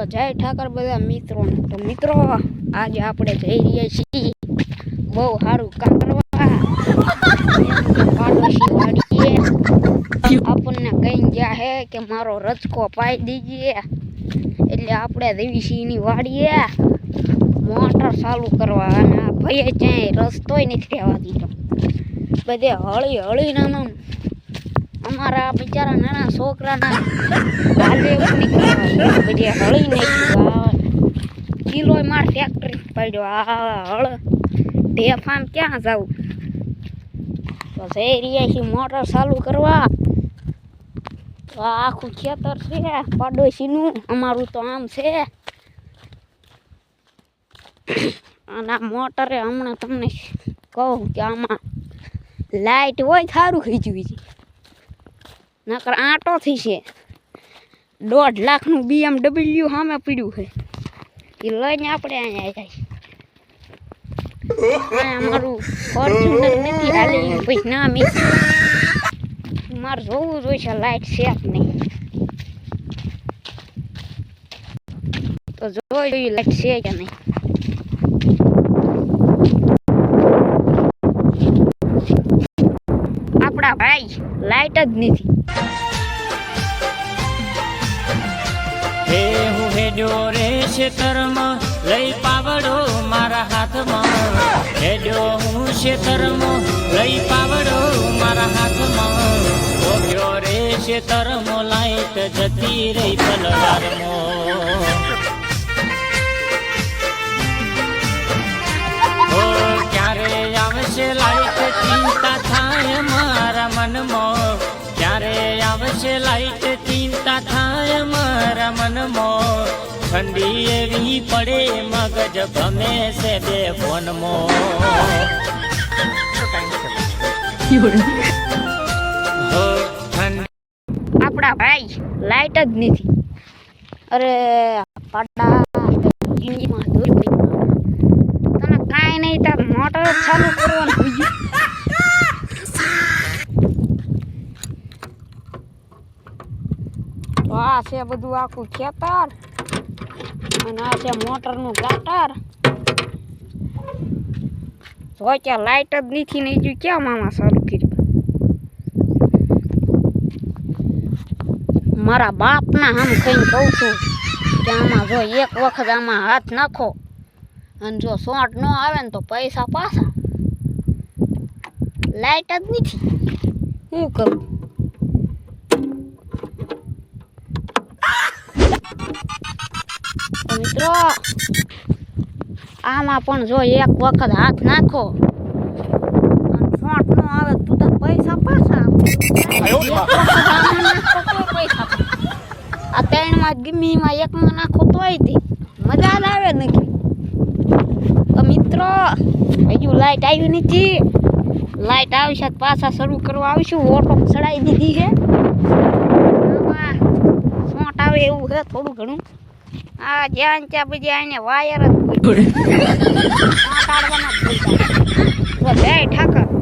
તો જય ઠાકર બધા મિત્રો તો મિત્રો, આજે આપણે જઈ રહ્યા છીએ બહુ સારું કામ કરવા. આપણને કઈ ગયા હે કે મારો રચકો પાઈ દીજીએ. એટલે આપણે દેવી સિંહની વાડીએ મોટર ચાલુ કરવા અને ભાઈ ભાઈએ ક્યાંય રસ્તોય નથી રહેવા દીધો બધે હળી હળી નાના અમારા બિચારા નાના છોકરાના હાલે બધી હળી નાખ્યું. કિલોય માર ફેક્ટરી પડ્યો. આ હળ. ઢેફામ ક્યાં જાવું તો જઈ રહ્યા મોટર ચાલુ કરવા. તો આખું ખેતર છે, પાડોશીનું. અમારું તો આમ છે. અને આ મોટરે હમણાં તમને કહું કે આમાં લાઈટ હોય સારું ખીચવી છે. નકર આંટો થઈ છે. દોઢ લાખનું બીએમડબલ્યુ સામે પડ્યું છે. એ લઈને આપણે અહીંયા જાય. મારું ફોર્ચ્યુનર ના મારે જોવું જોઈશે લાઈટ છે નહીં. તો જોઈ જોઈએ લાઈટ છે કે નહીં. આપણા ભાઈ લાઈટ જ નથી. હે હું હેડ્યો રે ખેતરમાં, લઈ પાવડો મારા હાથમાં. હેડ્યો હું ખેતરમાં, લઈ પાવડો મારા હાથમાં. ઓગ્યો રે ખેતરમાં, લાઈટ જતી રહી પલવારમાં ક્યારે આવશે લાઈટ ક્યારે આવશે લાઈટ ચિંતા થાય મારા મનમાં. ઠંડી એવી પડે, મગજ ભમે છે બે ફોનમાં. આપણા ભાઈ લાઈટ જ નથી. અરે, પડી તને કાંઈ નહીં, તાર મોટર ચાલુ કરવાનું બીજું તો છે બધું આખું ખેતર અને આ છે મોટરનું ગાટર. જો લાઈટ જ નથી નહીં જોઈ ક્યાં મામા સારું કર્યું? મારા બાપના આમ કહીને કહું છું કે આમાં જો એક વખત આમાં હાથ નાખો અને જો શોર્ટ ન આવે ને તો પૈસા પાછા. લાઈટ જ નથી. શું કરું મિત્રો આમાં પણ જો એક વખત હાથ નાખો. અને નો આવે તો પૈસા પાછા પૈસા. આ ત્રણમાં ગમીમાં એકમાં નાખો તોય તે મજા જ આવે નથી તો મિત્રો હજુ લાઈટ આવી નથી. લાઈટ આવશે તો પાછા શરૂ કરવા આવીશું. ઓટો ચડાવી દીધી છે. આવે એવું છે થોડું ઘણું. આ જ્યાં ત્યાં બીજે એને વાયર જ સોંટાડવાના જ ભૂલતા તો ઠાકર.